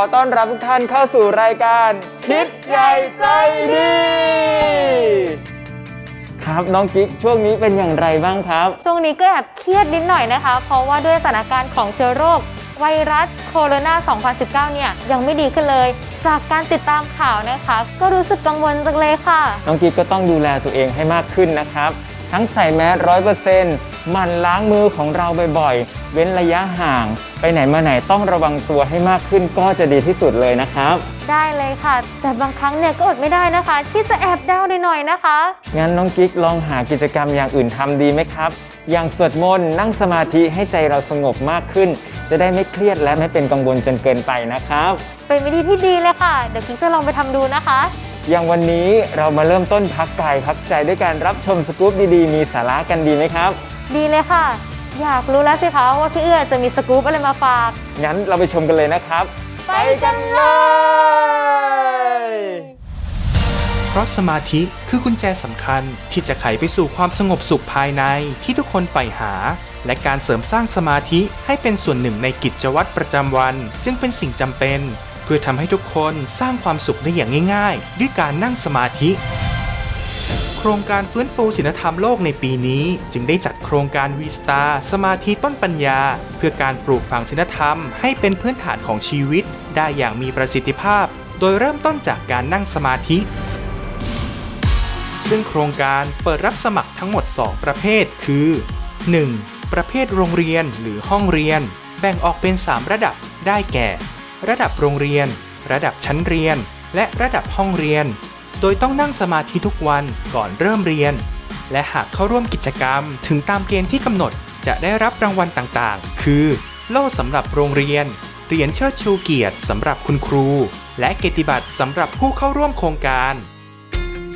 อต้อนรับทุกท่านเข้าสู่รายการคิดใหญ่ใจดี ครับน้องกิ๊กช่วงนี้เป็นอย่างไรบ้างครับ ช่วงนี้ก็แอบเครียดนิดหน่อยนะคะ เพราะว่าด้วยสถานการณ์ของเชื้อโรค ไวรัสโคโรนา 2019 เนี่ยยังไม่ดีขึ้นเลย จากการติดตามข่าวนะคะ ก็รู้สึกกังวลจังเลยค่ะ น้องกิ๊กก็ต้องดูแลตัวเองให้มากขึ้นนะครับ ทั้งใส่แมสร้อยเปอร์เซ็นต์หมั่นล้างมือของเราบ่อยๆ เว้นระยะห่าง ไปไหนมาไหนต้องระวังตัวให้มากขึ้นก็จะดีที่สุดเลยนะครับ ได้เลยค่ะ แต่บางครั้งเนี่ยก็อดไม่ได้นะคะ ที่จะแอบดาวน์หน่อยๆนะคะ งั้นน้องกิ๊กลองหากิจกรรมอย่างอื่นทำดีไหมครับ อย่างสวดมนต์นั่งสมาธิให้ใจเราสงบมากขึ้น จะได้ไม่เครียดและไม่เป็นกังวลจนเกินไปนะครับ เป็นวิธีที่ดีเลยค่ะ เดี๋ยวกิ๊กจะลองไปทำดูนะคะ อย่างวันนี้เรามาเริ่มต้นพักกายพักใจด้วยการรับชมสกู๊ปดีๆ มีสาระกันดีไหมครับ ดีเลยค่ะ อยากรู้แล้วสิคะว่าพี่เอื้อจะมีสกู๊ปอะไรมาฝาก งั้นเราไปชมกันเลยนะครับ ไปกันเลย เพราะสมาธิคือกุญแจสำคัญที่จะไขไปสู่ความสงบสุขภายในที่ทุกคนใฝ่หา และการเสริมสร้างสมาธิให้เป็นส่วนหนึ่งในกิจวัตรประจำวัน จึงเป็นสิ่งจำเป็นเพื่อทำให้ทุกคนสร้างความสุขได้อย่างง่ายๆ ด้วยการนั่งสมาธิ โครงการฟื้นฟูศีลธรรมโลกในปีนี้ จึงได้จัดโครงการวีสตาสมาธิต้นปัญญา เพื่อการปลูกฝังศีลธรรมให้เป็นพื้นฐานของชีวิต ได้อย่างมีประสิทธิภาพ โดยเริ่มต้นจากการนั่งสมาธิซึ่งโครงการเปิดรับสมัครทั้งหมด 2 ประเภท คือ 1. ประเภทโรงเรียนหรือห้องเรียน แบ่งออกเป็น 3 ระดับ ได้แก่ ระดับโรงเรียน ระดับชั้นเรียน และระดับห้องเรียน โดยต้องนั่งสมาธิทุกวันก่อนเริ่มเรียน และหากเข้าร่วมกิจกรรมถึงตามเกณฑ์ที่กำหนดจะได้รับรางวัลต่างๆ คือ โล่สำหรับโรงเรียน เหรียญเชิดชูเกียรติสำหรับคุณครู และเกียรติบัตรสำหรับผู้เข้าร่วมโครงการ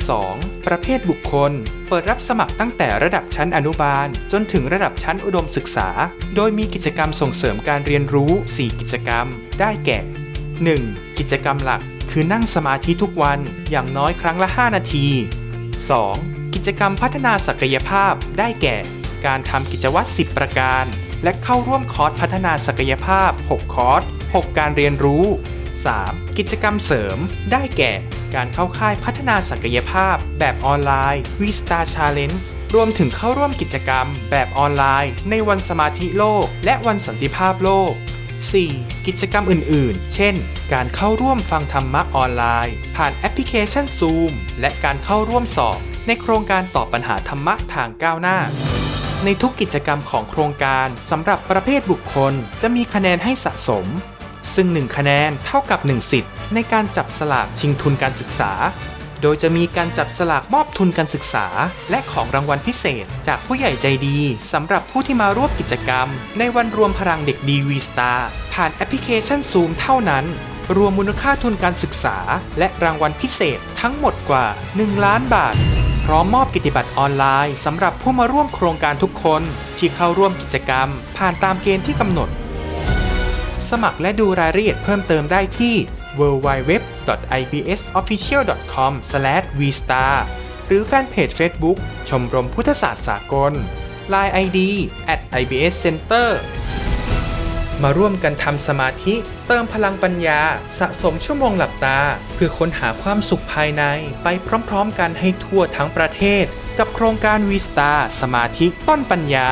2. ประเภทบุคคล เปิดรับสมัครตั้งแต่ระดับชั้นอนุบาล จนถึงระดับชั้นอุดมศึกษา โดยมีกิจกรรมส่งเสริมการเรียนรู้ 4 กิจกรรม ได้แก่ 1. กิจกรรมหลักคือนั่งสมาธิทุกวันอย่างน้อยครั้งละ 5 นาที 2. กิจกรรมพัฒนาศักยภาพได้แก่ การทำกิจวัตร 10 ประการ และเข้าร่วมคอร์สพัฒนาศักยภาพ 6 คอร์ส 6 การเรียนรู้ 3. กิจกรรมเสริม ได้แก่ การเข้าค่ายพัฒนาศักยภาพ แบบออนไลน์ v s t a Challenge รวมถึงเข้าร่วมกิจกรรม แบบออนไลน์ ในวันสมาธิโลก และวันสันติภาพโลก 4. กิจกรรมอื่น ๆ เช่น การเข้าร่วมฟังธรรมะออนไลน์ ผ่านแอปพลิเคชัน Zoom และการเข้าร่วมสอบ ในโครงการตอบปัญหาธรรมะทางก้าวหน้า ในทุกกิจกรรมของโครงการสำหรับประเภทบุคคล จะมีคะแนนให้สะสม ซึ่ง 1 คะแนนเท่ากับ 1 สิทธิ์ ในการจับสลากชิงทุนการศึกษา โดยจะมีการจับสลากมอบทุนการศึกษา และของรางวัลพิเศษ จากผู้ใหญ่ใจดีสำหรับผู้ที่มาร่วมกิจกรรม ในวันรวมพลังเด็กดีวีสตาผ่านแอปพลิเคชัน Zoom เท่านั้นรวมมูลค่าทุนการศึกษา และรางวัลพิเศษทั้งหมดกว่า 1 ล้านบาท พร้อมมอบกิจบัตรออนไลน์สำหรับผู้มาร่วมโครงการทุกคน ที่เข้าร่วมกิจกรรม ผ่านตามเกณฑ์ที่กำหนด สมัครและดูรายละเอียดเพิ่มเติมได้ที่ www.ibsofficial.com/vstar หรือแฟนเพจ Facebook ชมรมพุทธศาสตร์สากล Line ID @ibscenter มาร่วมกันทำสมาธิ เติมพลังปัญญา สะสมชั่วโมงหลับตา เพื่อค้นหาความสุขภายในไปพร้อมๆกันให้ทั่วทั้งประเทศ กับโครงการวีสตาสมาธิต้นปัญญา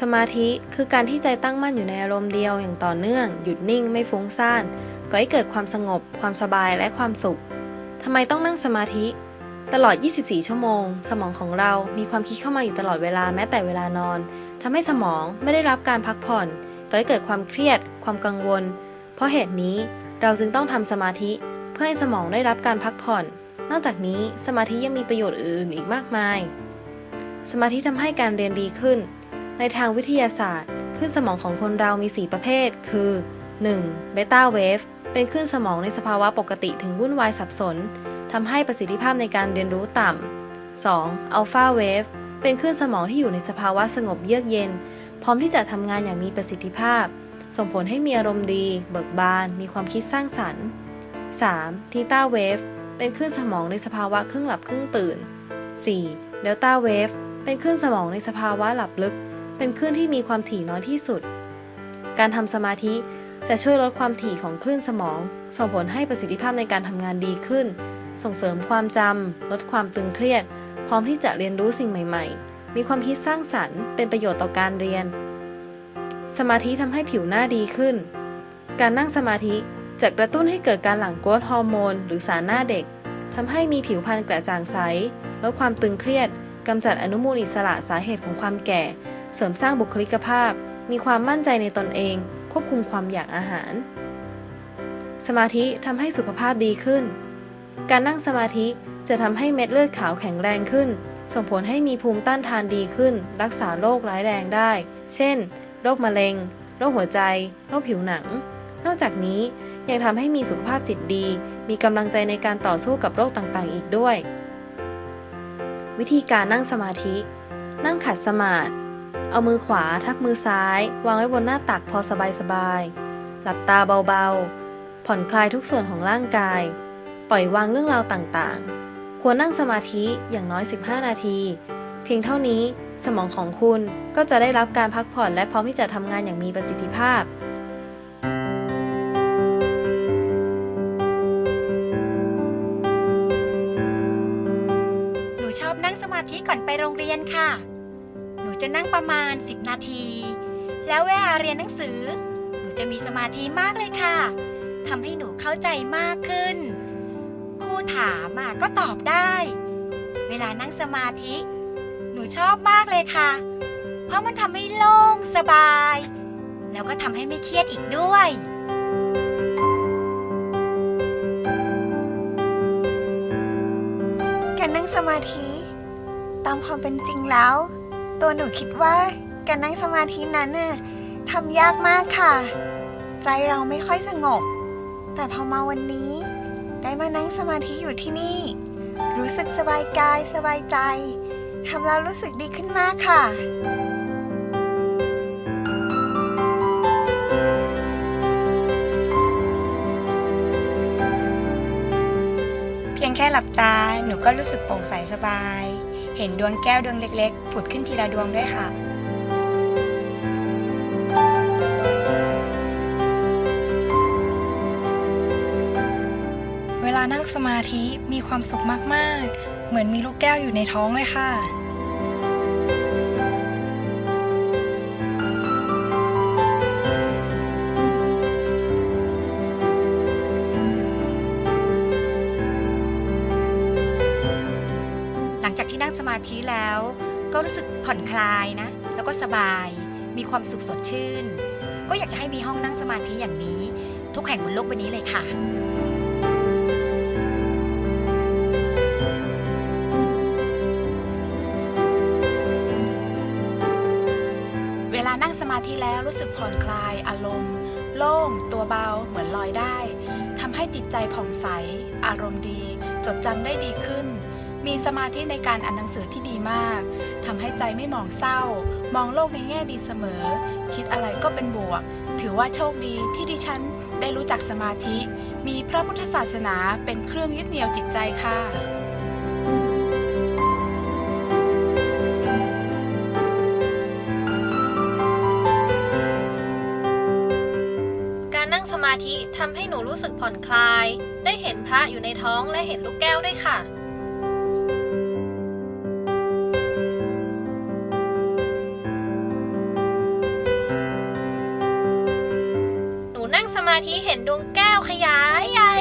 สมาธิคือการที่ใจตั้งมั่นอยู่ในอารมณ์เดียวอย่างต่อเนื่อง หยุดนิ่งไม่ฟุ้งซ่านก่อให้เกิดความสงบ ความสบายและความสุขทำไมต้องนั่งสมาธิ ตลอด 24 ชั่วโมง สมองของเรามีความคิดเข้ามาอยู่ตลอดเวลาแม้แต่เวลานอนทำให้สมองไม่ได้รับการพักผ่อนก่อให้เกิดความเครียด ความกังวล เพราะเหตุนี้เราจึงต้องทำสมาธิ เพื่อให้สมองได้รับการพักผ่อน นอกจากนี้สมาธิยังมีประโยชน์อื่นอีกมากมาย สมาธิทำให้การเรียนดีขึ้น ในทางวิทยาศาสตร์คลื่นสมองของคนเรามี 4 ประเภท คือ 1. เบต้าเวฟเป็นคลื่นสมองในสภาวะปกติถึงวุ่นวายสับสนทำให้ประสิทธิภาพในการเรียนรู้ต่ำ 2. อัลฟาเวฟเป็นคลื่นสมองที่อยู่ในสภาวะสงบเยือกเย็น พร้อมที่จะทำงานอย่างมีประสิทธิภาพ ส่งผลให้มีอารมณ์ดี เบิกบาน มีความคิดสร้างสรรค์ 3. ทีต้าเวฟเป็นคลื่นสมองในสภาวะครึ่งหลับครึ่งตื่น 4. เดลต้าเวฟเป็นคลื่นสมองในสภาวะหลับลึก เป็นคลื่นที่มีความถี่น้อยที่สุด การทำสมาธิจะช่วยลดความถี่ของคลื่นสมอง ส่งผลให้ประสิทธิภาพในการทำงานดีขึ้น ส่งเสริมความจำลดความตึงเครียด พร้อมที่จะเรียนรู้สิ่งใหม่ ๆ มีความคิดสร้างสรรค์ เป็นประโยชน์ต่อการเรียน สมาธิทำให้ผิวหน้าดีขึ้น การนั่งสมาธิจะกระตุ้นให้เกิดการหลั่งโกรทฮอร์โมน หรือสารหน้าเด็กทำให้มีผิวพรรณกระจ่างใสลดความตึงเครียดกำจัดอนุมูลอิสระสาเหตุของความแก่ เสริมสร้างบุคลิกภาพ มีความมั่นใจในตนเอง ควบคุมความอยากอาหาร สมาธิทำให้สุขภาพดีขึ้น การนั่งสมาธิจะทำให้เม็ดเลือดขาวแข็งแรงขึ้น ส่งผลให้มีภูมิต้านทานดีขึ้น รักษาโรคร้ายแรงได้ เช่น โรคมะเร็ง โรคหัวใจ โรคผิวหนัง นอกจากนี้ยังทำให้มีสุขภาพจิตดี มีกำลังใจในการต่อสู้กับโรคต่างๆ อีกด้วย วิธีการนั่งสมาธิ นั่งขัดสมาธิ เอามือขวาทับมือซ้าย วางไว้บนหน้าตักพอสบายๆ หลับตาเบาๆ ผ่อนคลายทุกส่วนของร่างกาย ปล่อยวางเรื่องราวต่างๆ ควรนั่งสมาธิอย่างน้อย 15 นาที เพียงเท่านี้สมองของคุณก็จะได้รับการพักผ่อนและพร้อมที่จะทำงานอย่างมีประสิทธิภาพหนูชอบนั่งสมาธิก่อนไปโรงเรียนค่ะ จะนั่งประมาณ 10 นาที แล้วเวลาเรียนหนังสือ หนูจะมีสมาธิมากเลยค่ะทำให้หนูเข้าใจมากขึ้น ครูถามอะก็ตอบได้ เวลานั่งสมาธิ หนูชอบมากเลยค่ะ เพราะมันทำให้โล่งสบาย แล้วก็ทำให้ไม่เครียดอีกด้วยการนั่งสมาธิ ตามความเป็นจริงแล้ว ตัวหนูคิดว่าการนั่งสมาธินั้นน่ะทำยากมากค่ะ ใจเราไม่ค่อยสงบ แต่พอมาวันนี้ ได้มานั่งสมาธิอยู่ที่นี่ รู้สึกสบายกายสบายใจทำแล้วรู้สึกดีขึ้นมากค่ะ เพียงแค่หลับตาหนูก็รู้สึกโปร่งใสสบาย เห็นดวงแก้วดวงเล็กๆ ผุดขึ้นทีละดวงด้วยค่ะ เวลานั่งสมาธิมีความสุขมากๆ เหมือนมีลูกแก้วอยู่ในท้องเลยค่ะ ก็รู้สึกผ่อนคลายนะ แล้วก็สบาย มีความสุขสดชื่น ก็อยากจะให้มีห้องนั่งสมาธิอย่างนี้ ทุกแห่งบนโลกใบนี้เลยค่ะเวลานั่งสมาธิแล้วรู้สึกผ่อนคลายอารมณ์ โล่ง ตัวเบาเหมือนลอยได้ทำให้จิตใจผ่องใส อารมณ์ดี จดจำได้ดีขึ้น มีสมาธิในการอ่านหนังสือที่ดีมากทำให้ใจไม่มองเศร้า มองโลกในแง่ดีเสมอ คิดอะไรก็เป็นบวก ถือว่าโชคดีที่ดิฉันได้รู้จักสมาธิ มีพระพุทธศาสนาเป็นเครื่องยึดเหนี่ยวจิตใจค่ะการนั่งสมาธิทำให้หนูรู้สึกผ่อนคลาย ได้เห็นพระอยู่ในท้องและเห็นลูกแก้วด้วยค่ะ มาธิเห็นดวงแก้วขยายใหญ่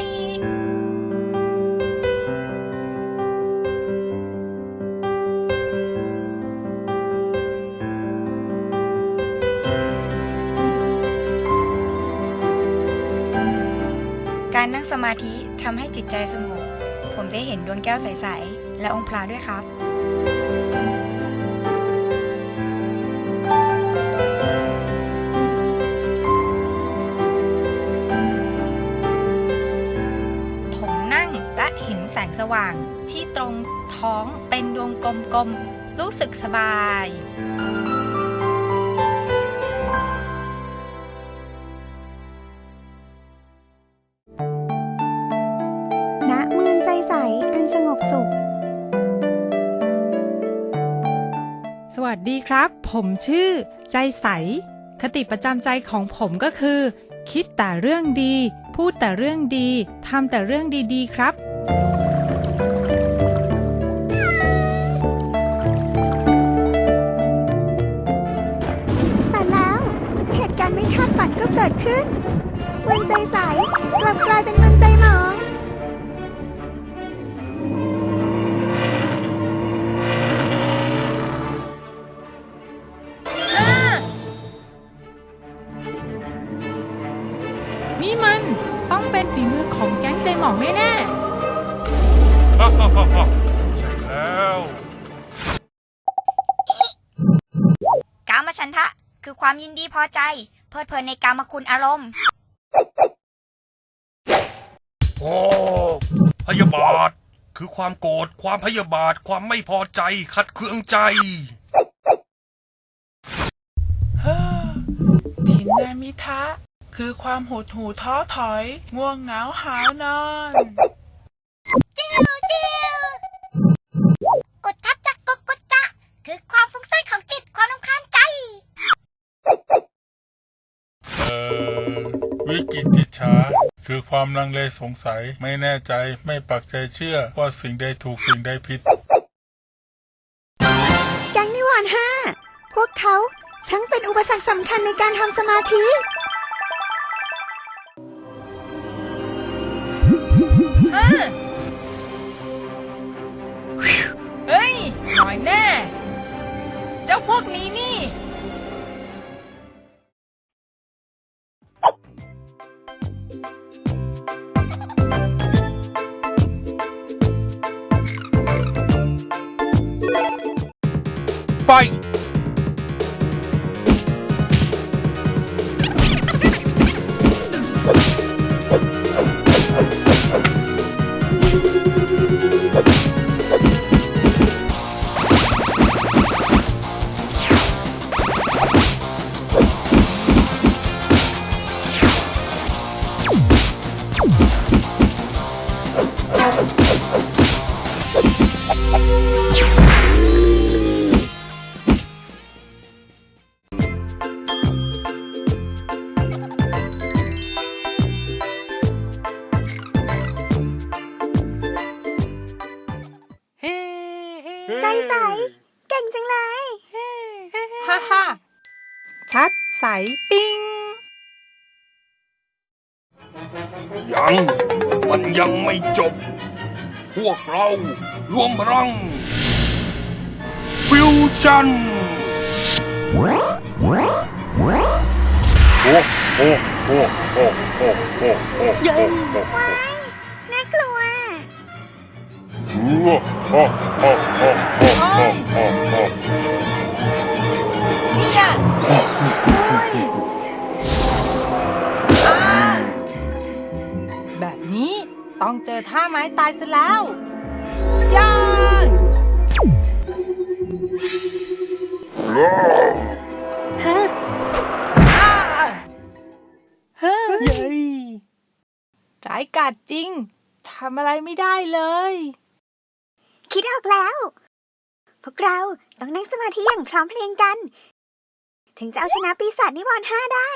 การนั่งสมาธิทำให้จิตใจสงบ ผมได้เห็นดวงแก้วใส ๆ และองค์พระด้วยครับ ว่างที่ตรงท้องเป็นดวงกลมๆ รู้สึกสบาย ณ เมืองใจใส อันสงบสุข สวัสดีครับ ผมชื่อ ใจใส คติประจำใจของผมก็คือ คิดแต่เรื่องดี พูดแต่เรื่องดี ทำแต่เรื่องดีๆ ครับ ก็เกิดขึ้นเมืองใจใสกลับกลายเป็นเมืองใจหมองนี่มันต้องเป็นฝีมือของแก๊งใจหมองแน่ใช่แล้วกามฉันทะ คือความยินดีพอใจ เพลิดเพลินในกามคุณอารมณ์ โอ้พยาบาท คือความโกรธความพยาบาทความไม่พอใจขัดเคืองใจถินนามิทะ คือความหดหู่ท้อถอย ง่วงเหงาหาวนอนจิวจิวอุทธัจจกุกุจจะ คือความฟุ้งซ่านของจิตความรำคาญใจเอ่อ วิกิจิจฉาคือความลังเลสงสัยไม่แน่ใจไม่ปักใจเชื่อว่าสิ่งใดถูกสิ่งใดผิด แก๊งนิวรณ์ห้าพวกเขาช่างเป็นอุปสรรคสำคัญในการทำสมาธิเฮ้ยหน่อยแน่ เจ้าพวกนี้ fight. ใจใส เก่งจังเลย ฮ่าฮ่าชัดใสปิงยัง มันยังไม่จบ พวกเรารวมพลัง ฟิวชั่น โอ้โอ้โอ้โอ้โอ้โอ้โอ้โอ้เย้น่ากลัว นี่ยเฮ้อ่าแบบนี้ต้องเจอท่าไม้ตายซะแล้วย่างฮ้อ่าฮะร้ายกาจจริงทำอะไรไม่ได้เลย คิดออกแล้ว พวกเราต้องนั่งสมาธิอย่างพร้อมเพรียงกัน ถึงจะเอาชนะปีศาจนิวรณ์ห้าได้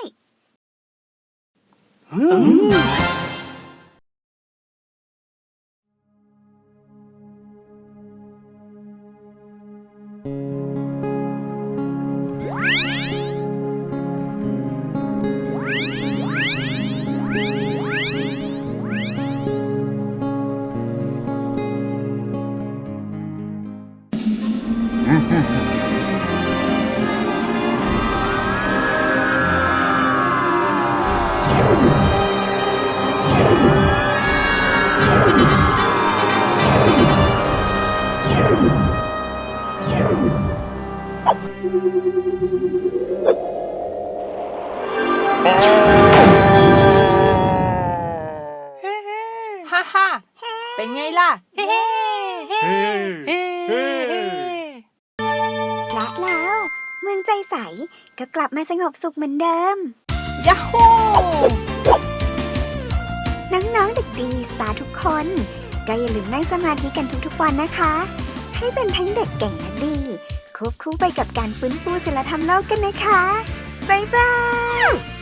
ฮ่าฮ่าเป็นไงล่ะ เฮ้เฮ้เฮ้เฮ้ละแล้วเมืองใจใสก็กลับมาสงบสุขเหมือนเดิม ยาฮู น้องๆเด็กดีสตาร์ทุกคน ก็อย่าลืมนั่งสมาธิกันทุกๆวันนะคะ ให้เป็นทั้งเด็กเก่งและดีควบคู่ไปกับการฟื้นฟูศิลธรรมโลกกันนะคะ บ๊ายบาย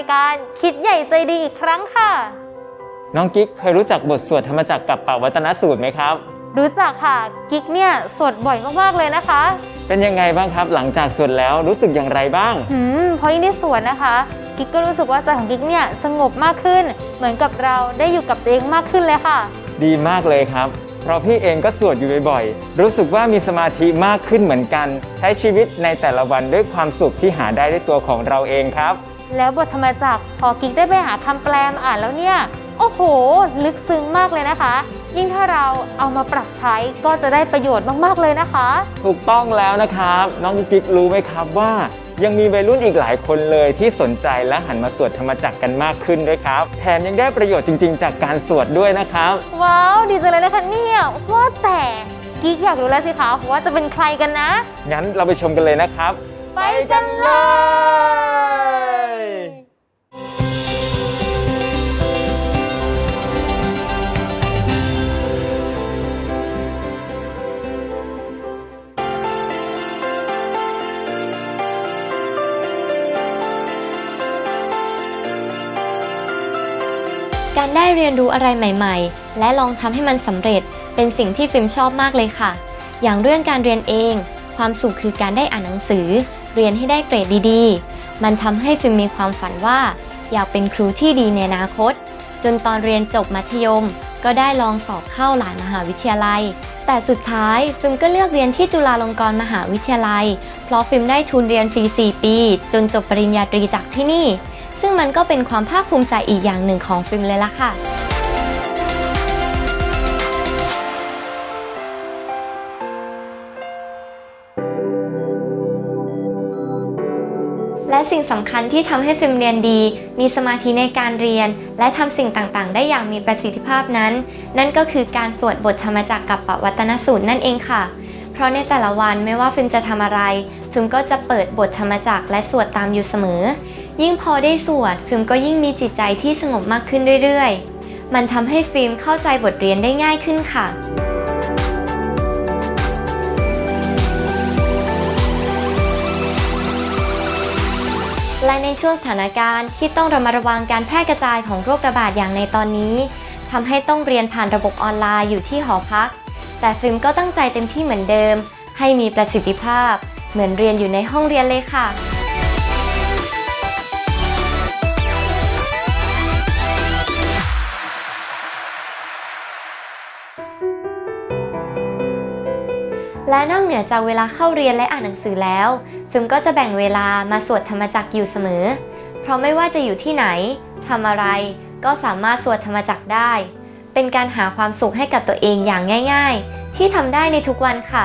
าสู่รายการคิดใหญ่ใจดีอีกครั้งค่ะ น้องกิ๊กเคยรู้จักบทสวดธรรมจักรกับปวัตนสูตรไหมครับ รู้จักค่ะกิ๊กเนี่ยสวดบ่อยมากๆเลยนะคะ เป็นยังไงบ้างครับ หลังจากสวดแล้วรู้สึกอย่างไรบ้างหืมพอยิ่งได้สวดนะคะ กิ๊กก็รู้สึกว่าใจของกิ๊กเนี่ยสงบมากขึ้น เหมือนกับเราได้อยู่กับตัวเองมากขึ้นเลยค่ะ ดีมากเลยครับ เพราะพี่เองก็สวดอยู่บ่อยๆ รู้สึกว่ามีสมาธิมากขึ้นเหมือนกัน ใช้ชีวิตในแต่ละวันด้วยความสุขที่หาได้ด้วยตัวของเราเองครับ แล้วบทธรรมจักรพอกิ๊กได้ไปหาคำแปลมาอ่านแล้วเนี่ย โอ้โห ลึกซึ้งมากเลยนะคะ ยิ่งถ้าเราเอามาปรับใช้ก็จะได้ประโยชน์มากๆเลยนะคะ ถูกต้องแล้วนะครับ น้องกุ๊กกิ๊กรู้ไหมครับว่า ยังมีวัยรุ่นอีกหลายคนเลยที่สนใจและหันมาสวดธรรมจักรกันมากขึ้นด้วยครับ แถมยังได้ประโยชน์จริง ๆ จากการสวดด้วยนะครับ ว้าว ดีจังเลยนะคะเนี่ยว่าแต่กิ๊กอยากรู้แล้วสิคะว่าจะเป็นใครกันนะ งั้นเราไปชมกันเลยนะครับ ไปกันเลย การได้เรียนรู้อะไรใหม่ๆ และลองทำให้มันสำเร็จ เป็นสิ่งที่ฟิล์มชอบมากเลยค่ะ อย่างเรื่องการเรียนเอง ความสุขคือการได้อ่านหนังสือ เรียนให้ได้เกรดดีๆ มันทำให้ฟิล์มมีความฝันว่า อยากเป็นครูที่ดีในอนาคต จนตอนเรียนจบมัธยม ก็ได้ลองสอบเข้าหลายมหาวิทยาลัย แต่สุดท้ายฟิล์มก็เลือกเรียนที่จุฬาลงกรณ์มหาวิทยาลัย เพราะฟิล์มได้ทุนเรียนฟรี 4 ปี จนจบปริญญาตรีจากที่นี่ ซึ่งมันก็เป็นความภาคภูมิใจอีกอย่างหนึ่งของฟิล์มเลยล่ะค่ะและสิ่งสำคัญที่ทำให้ฟิล์มเรียนดี มีสมาธิในการเรียน และทำสิ่งต่างๆ ได้อย่างมีประสิทธิภาพนั้น นั่นก็คือการสวดบทธรรมจักรกับปวัตนสูตรนั่นเองค่ะ เพราะในแต่ละวันไม่ว่าฟิล์มจะทำอะไรฟิล์มก็จะเปิดบทธรรมจักรและสวดตามอยู่เสมอ ยิ่งพอได้สวดฟิล์มก็ยิ่งมีจิตใจที่สงบมากขึ้นเรื่อยๆ มันทำให้ฟิล์มเข้าใจบทเรียนได้ง่ายขึ้นค่ะและในช่วงสถานการณ์ที่ต้องระมัดระวังการแพร่กระจายของโรคระบาดอย่างในตอนนี้ทำให้ต้องเรียนผ่านระบบออนไลน์อยู่ที่หอพัก แต่ฟิล์มก็ตั้งใจเต็มที่เหมือนเดิม ให้มีประสิทธิภาพ เหมือนเรียนอยู่ในห้องเรียนเลยค่ะ และนอกเหนือจากเวลาเข้าเรียนและอ่านหนังสือแล้วฟิล์มก็จะแบ่งเวลามาสวดธรรมจักรอยู่เสมอ เพราะไม่ว่าจะอยู่ที่ไหนทำอะไรก็สามารถสวดธรรมจักรได้ เป็นการหาความสุขให้กับตัวเองอย่างง่าย ๆ ที่ทำได้ในทุกวันค่ะ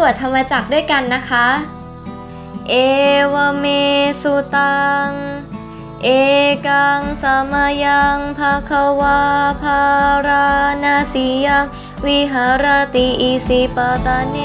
วมาสวดธรรมจักรด้วยกันนะคะ เอวเมสุตัง เอกังสมยังภาควาภาราณาสียัง วิหารติอิสิปตาเน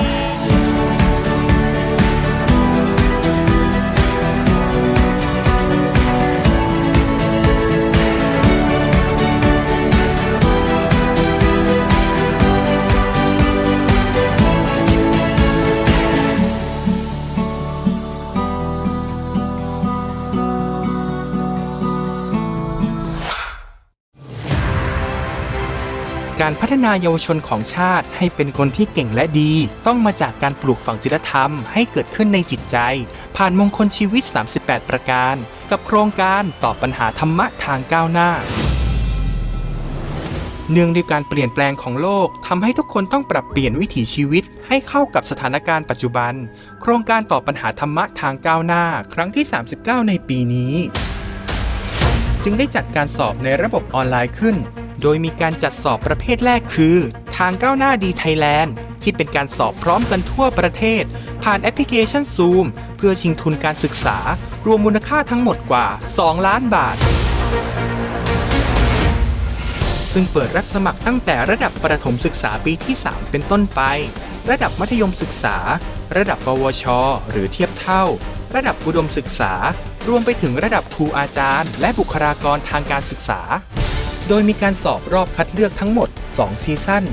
การพัฒนาเยาวชนของชาติให้เป็นคนที่เก่งและดี ต้องมาจากการปลูกฝังศีลธรรมให้เกิดขึ้นในจิตใจ ผ่านมงคลชีวิต 38 ประการ กับโครงการตอบปัญหาธรรมะทางก้าวหน้าเนื่องด้วยการเปลี่ยนแปลงของโลกทำให้ทุกคนต้องปรับเปลี่ยนวิถีชีวิตให้เข้ากับสถานการณ์ปัจจุบัน โครงการตอบปัญหาธรรมะทางก้าวหน้า ครั้งที่ 39 ในปีนี้ จึงได้จัดการสอบในระบบออนไลน์ขึ้น โดยมีการจัดสอบประเภทแรกคือ ทางก้าวหน้าดีไทยแลนด์ที่เป็นการสอบพร้อมกันทั่วประเทศ ผ่านแอปพลิเคชัน Zoom เพื่อชิงทุนการศึกษา รวมมูลค่าทั้งหมดกว่า 2 ล้านบาท ซึ่งเปิดรับสมัครตั้งแต่ระดับประถมศึกษาปีที่ 3 เป็นต้นไป ระดับมัธยมศึกษา ระดับปวช หรือเทียบเท่า ระดับอุดมศึกษา รวมไปถึงระดับครูอาจารย์ และบุคลากรทางการศึกษา โดยมีการสอบรอบคัดเลือกทั้งหมด 2 ซีซั่น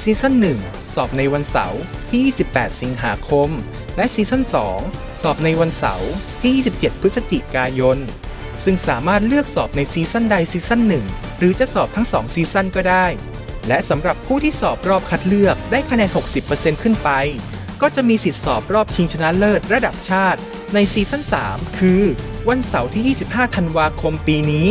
ซีซั่น 1 สอบในวันเสาร์ที่ 28 สิงหาคม และซีซั่น 2 สอบในวันเสาร์ที่ 27 พฤศจิกายน ซึ่งสามารถเลือกสอบในซีซั่นใดซีซั่นหนึ่งหรือจะสอบทั้ง 2 ซีซั่นก็ได้ และสำหรับผู้ที่สอบรอบคัดเลือกได้คะแนน 60%ขึ้นไป ก็จะมีสิทธิสอบรอบชิงชนะเลิศระดับชาติ ในซีซั่น 3 คือ วันเสาร์ที่ 25 ธันวาคมปีนี้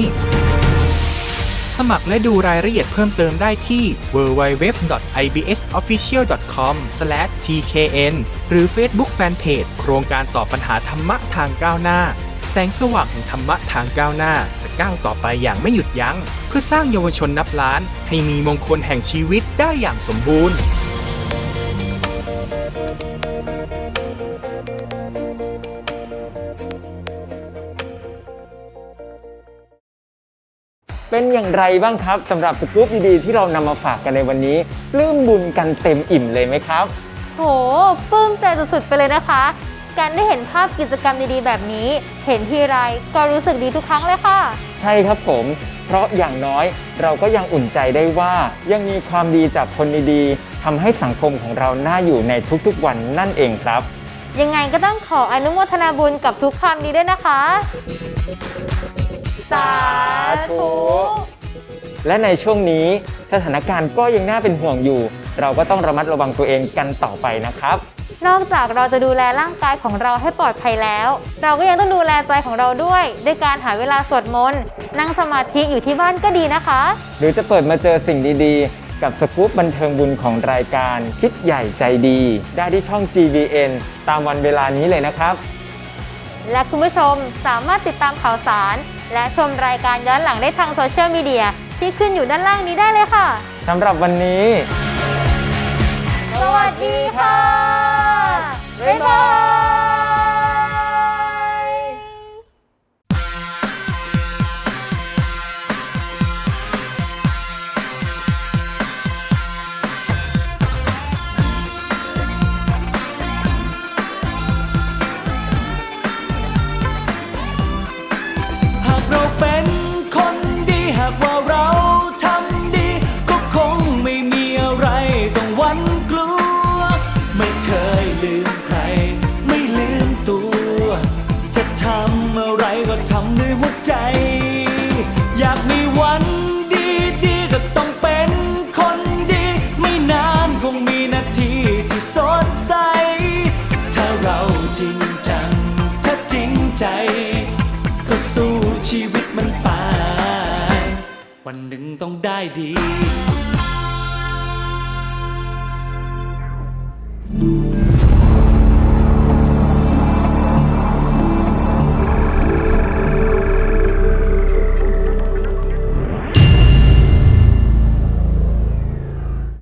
สมัครและดูรายละเอียดเพิ่มเติมได้ที่ www.ibsofficial.com/tkn หรือ Facebook Fanpage โครงการตอบปัญหาธรรมะทางก้าวหน้า แสงสว่างแห่งธรรมะทางก้าวหน้า จะก้าวต่อไปอย่างไม่หยุดยัง้ง เพื่อสร้างเยาวชนนับล้าน ให้มีมงคลแห่งชีวิตได้อย่างสมบูรณ์ เป็นอย่างไรบ้างครับสำหรับสกู๊ปดีๆที่เรานำมาฝากกันในวันนี้ปลื้มบุญกันเต็มอิ่มเลยไหมครับ โหปลื้มใจสุดๆไปเลยนะคะ การได้เห็นภาพกิจกรรมดีๆ แบบนี้ เห็นทีไรก็รู้สึกดีทุกครั้งเลยค่ะ ใช่ครับผม เพราะอย่างน้อยเราก็ยังอุ่นใจได้ว่ายังมีความดีจากคนดีๆทำให้สังคมของเราน่าอยู่ในทุกๆวันนั่นเองครับ ยังไงก็ต้องขออนุโมทนาบุญกับทุกความดีด้วยนะคะ สาธุ และในช่วงนี้สถานการณ์ก็ยังน่าเป็นห่วงอยู่ เราก็ต้องระมัดระวังตัวเองกันต่อไปนะครับ นอกจากเราจะดูแลร่างกายของเราให้ปลอดภัยแล้ว เราก็ยังต้องดูแลใจของเราด้วยด้วยการหาเวลาสวดมนต์นั่งสมาธิอยู่ที่บ้านก็ดีนะคะ หรือจะเปิดมาเจอสิ่งดีๆ กับสกู๊ปบันเทิงบุญของรายการคิดใหญ่ใจดี ได้ที่ช่อง GVN ตามวันเวลานี้เลยนะครับ และคุณผู้ชมสามารถติดตามข่าวสาร และชมรายการย้อนหลังได้ทางโซเชียลมีเดียที่ขึ้นอยู่ด้านล่างนี้ได้เลยค่ะ สำหรับวันนี้ สวัสดีค่ะ บ๊ายบาย